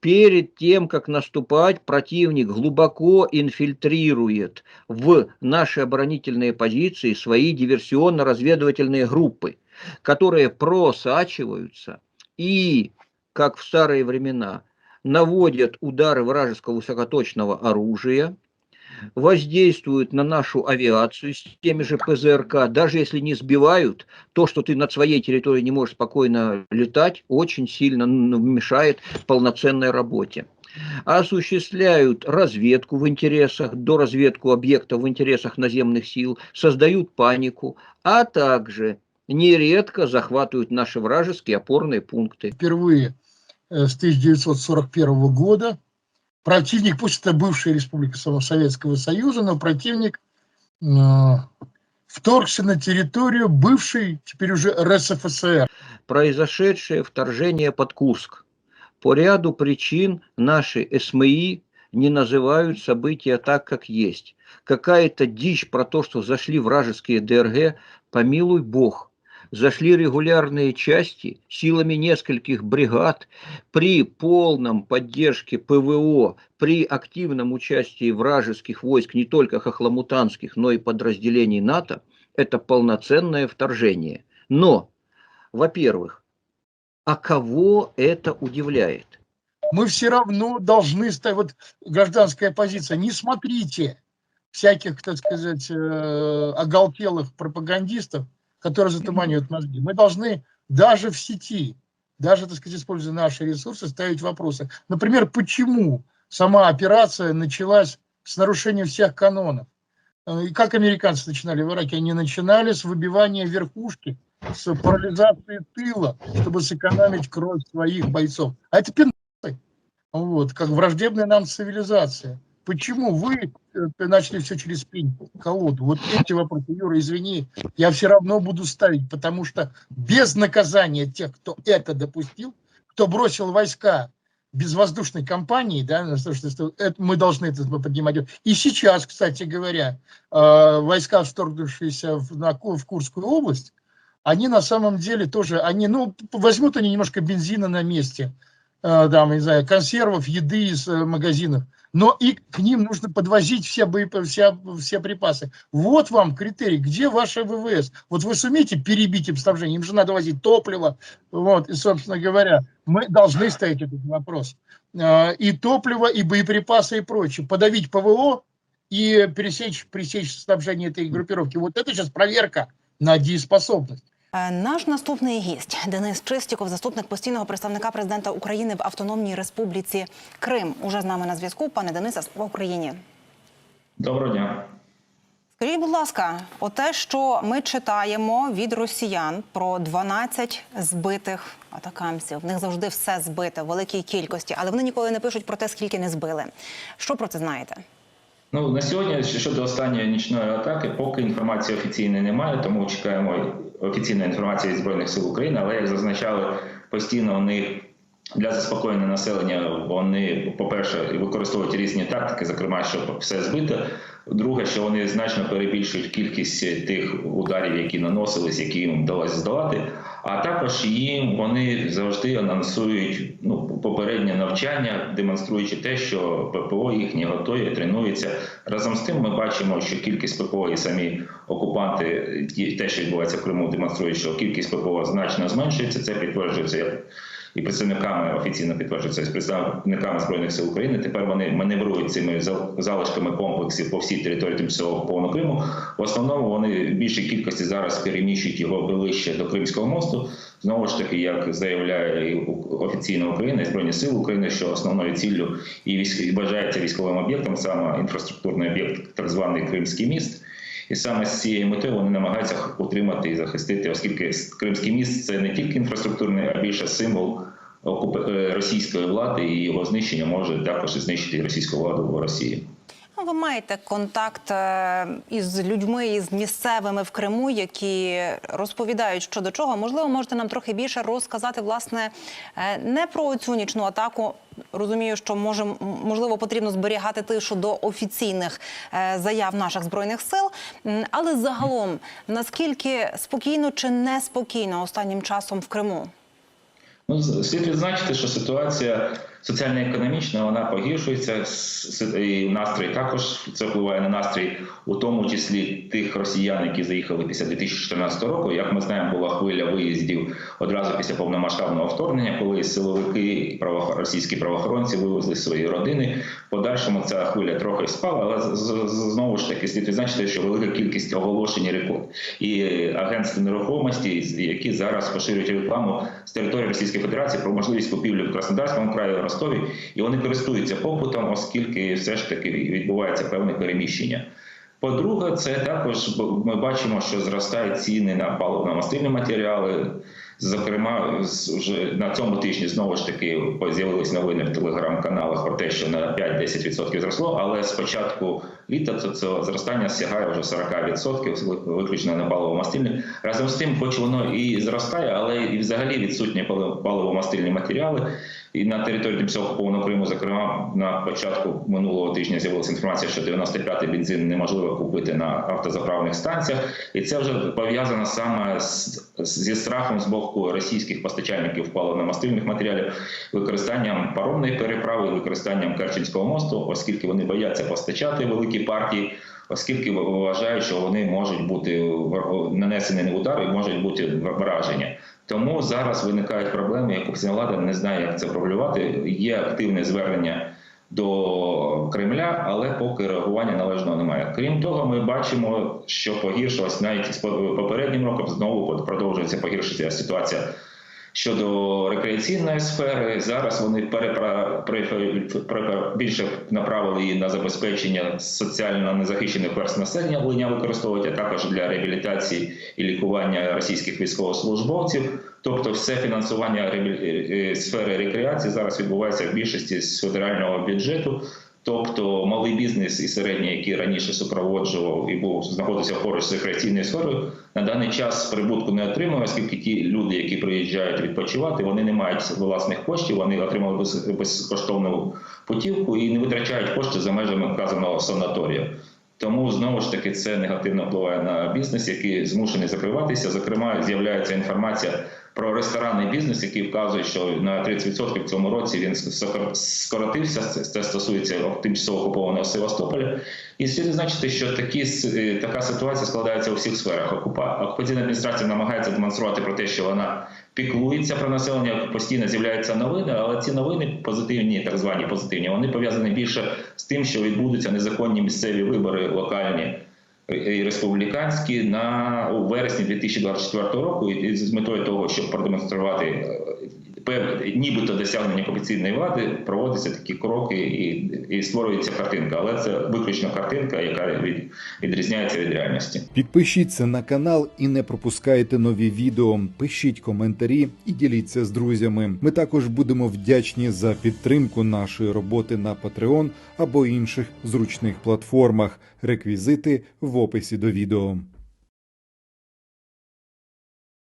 Перед тем, как наступать, противник глубоко инфильтрирует в наши оборонительные позиции свои диверсионно-разведывательные группы, которые просачиваются и, как в старые времена, наводят удары вражеского высокоточного оружия, воздействуют на нашу авиацию с теми же ПЗРК, даже если не сбивают, то, что ты над своей территорией не можешь спокойно летать, очень сильно ну, мешает полноценной работе. Осуществляют разведку в интересах, доразведку объектов в интересах наземных сил, создают панику, а также нередко захватывают наши вражеские опорные пункты. впервые э, с 1941 года. Противник, пусть это бывшая республика Со- Советского Союза, но противник э, вторгся на территорию бывшей, теперь уже РСФСР. произошедшее вторжение под Курск. По ряду причин наши СМИ не называют события так, как есть. Какая-то дичь про то, что зашли вражеские ДРГ, помилуй бог. Зашли регулярные части силами нескольких бригад при полном поддержке ПВО, при активном участии вражеских войск, не только хохломутанских, но и подразделений НАТО, это полноценное вторжение. Но, во-первых, а кого это удивляет? Мы все равно должны ставить, вот гражданская позиция, не смотрите всяких, так сказать, э, оголтелых пропагандистов, которые затуманивают мозги. Мы должны даже в сети, даже, так сказать, используя наши ресурсы, ставить вопросы. Например, почему сама операция началась с нарушением всех канонов? Э, И как американцы начинали в Ираке? Они начинали с выбивания верхушки, с парализации тыла, чтобы сэкономить кровь своих бойцов. А это пинцы, вот, как враждебная нам цивилизация. Почему вы э, начали все через колоду? Вот эти вопросы, Юра, извини, я все равно буду ставить, потому что без наказания тех, кто это допустил, кто бросил войска без воздушной кампании, да, на то, что это- мы должны это поднимать. И сейчас, кстати говоря, э, войска, вторгнувшиеся в, на в Курскую область, они на самом деле тоже, они, ну, возьмут они немножко бензина на месте, э, там, не знаю, консервов, еды из э, магазинов, но и к ним нужно подвозить все, боепо- все, все припасы. Вот вам критерий, где ваша ВВС? Вот вы сумеете перебить им снабжение? Им же надо возить топливо, вот, и, собственно говоря, мы должны ставить этот вопрос. Э, И топливо, и боеприпасы, и прочее. Подавить ПВО и пересечь, пресечь снабжение этой группировки. Вот это сейчас проверка на дееспособность. Е, Наш наступний гість Денис Чистіков, заступник постійного представника президента України в Автономній Республіці Крим, уже з нами на зв'язку. Пане Денисе, слава Україні. Доброго дня. Скажіть, будь ласка, оте, що ми читаємо від росіян про 12 збитих атакамсів. В них завжди все збите в великій кількості, але вони ніколи не пишуть про те, скільки не збили. Що про це знаєте? Ну на сьогодні щодо останньої нічної атаки, поки інформації офіційної немає, тому чекаємо офіційної інформації від збройних сил України. Але як зазначали постійно, вони для заспокоєння населення вони, по-перше, використовують різні тактики, зокрема, щоб все збито. Друге, що вони значно перебільшують кількість тих ударів, які наносились, які їм вдалося здолати. А також їм вони завжди анонсують ну попереднє навчання, демонструючи те, що ППО їхні готові, тренуються. Разом з тим, ми бачимо, що кількість ППО і самі окупанти, те, що відбувається в Криму, демонструють, що кількість ППО значно зменшується. Це підтверджується як і представниками офіційно підтверджується з представниками збройних сил України. Тепер вони маневрують цими зал- залишками комплексів по всій території тимчасово окупованого Криму. В основному вони в більшій кількості зараз переміщують його ближче до Кримського мосту. Знову ж таки, як заявляє офіційна Україна і збройні сили України, що основною ціллю і вважається військовим об'єктом саме інфраструктурний об'єкт, так званий Кримський міст. І саме з цієї мети вони намагаються утримати і захистити, оскільки Кримський міст це не тільки інфраструктурний, а більше символ е, російської влади, і його знищення може також знищити російську владу в Росії. Ви маєте контакт е, із людьми, із місцевими в Криму, які розповідають, що до чого. Можливо, можете нам трохи більше розказати, власне, е, не про цю нічну атаку. Розумію, що може, можливо потрібно зберігати тишу до офіційних е, заяв наших збройних сил. Але загалом, наскільки спокійно чи неспокійно останнім часом в Криму? Ну, слід відзначити, що ситуація соціально-економічно вона погіршується, і настрій також це впливає на настрій, у тому числі тих росіян, які заїхали після 2014 року. Як ми знаємо, була хвиля виїздів одразу після повномасштабного вторгнення, коли силовики російські правоохоронці вивезли свої родини. В подальшому ця хвиля трохи спала, але знову ж таки слід відзначити, що велика кількість оголошень рекорд і агентств нерухомості, які зараз поширюють рекламу з території Російської Федерації про можливість купівлі в Краснодарському краї, Ростові, і вони користуються попитом, оскільки все ж таки відбувається певне переміщення. По-друге, це також ми бачимо, що зростають ціни на паливно-мастильні матеріали. Зокрема, вже на цьому тижні знову ж таки з'явились новини в телеграм-каналах про те, що на 5-10% зросло, але з початку літа це, це зростання сягає вже 40%, виключно на паливо-мастильні. Разом з тим, хоч воно і зростає, але і взагалі відсутні пали- паливо-мастильні матеріали. І на території тимчасово окупованого Криму, зокрема, на початку минулого тижня з'явилася інформація, що 95-й бензин неможливо купити на автозаправних станціях, і це вже пов'язано саме з, зі страхом з боку російських постачальників паливно-мастильних матеріалів, використанням паромної переправи, використанням Керченського мосту, оскільки вони бояться постачати великі партії. Оскільки вважають, що вони можуть бути нанесені удари, і можуть бути враження. Тому зараз виникають проблеми, як влада не знає, як це проблювати. Є активне звернення до Кремля, але поки реагування належного немає. Крім того, ми бачимо, що погіршилась навіть з попереднім роком знову продовжується погіршитися ситуація. Щодо рекреаційної сфери, зараз вони перепра... пере- пере- більше направили її на забезпечення соціально незахищених верст населення, линя використовують, а також для реабілітації і лікування російських військовослужбовців. Тобто, все фінансування реабілі- е, сфери рекреації зараз відбувається в більшості з федерального бюджету. Тобто малий бізнес і середній, який раніше супроводжував і був знаходився поруч з рекреаційною сферою, на даний час прибутку не отримує, оскільки ті люди, які приїжджають відпочивати, вони не мають власних коштів, вони отримали без- безкоштовну путівку і не витрачають кошти за межами вказаного санаторію. Тому знову ж таки це негативно впливає на бізнес, який змушений закриватися. Зокрема, з'являється інформація про ресторанний бізнес, який вказує, що на 30% в цьому році він скоротився. Це- стосується тимчасово окупованого Севастополя. І слід відзначити, що такі е, така ситуація складається у всіх сферах. Окупа окупаційна адміністрація намагається демонструвати про те, що вона піклується про населення. Постійно з'являються новини, але ці новини позитивні, так звані позитивні, вони пов'язані більше з тим, що відбудуться незаконні місцеві вибори локальні і республіканські на у вересні 2024 року, і з метою того, щоб продемонструвати е, нібито досягнення окупаційної влади, проводяться такі кроки і, і створюється картинка. Але це виключно картинка, яка від, відрізняється від реальності. Підпишіться на канал і не пропускайте нові відео. Пишіть коментарі і діліться з друзями. Ми також будемо вдячні за підтримку нашої роботи на Patreon або інших зручних платформах. Реквізити в описі до відео.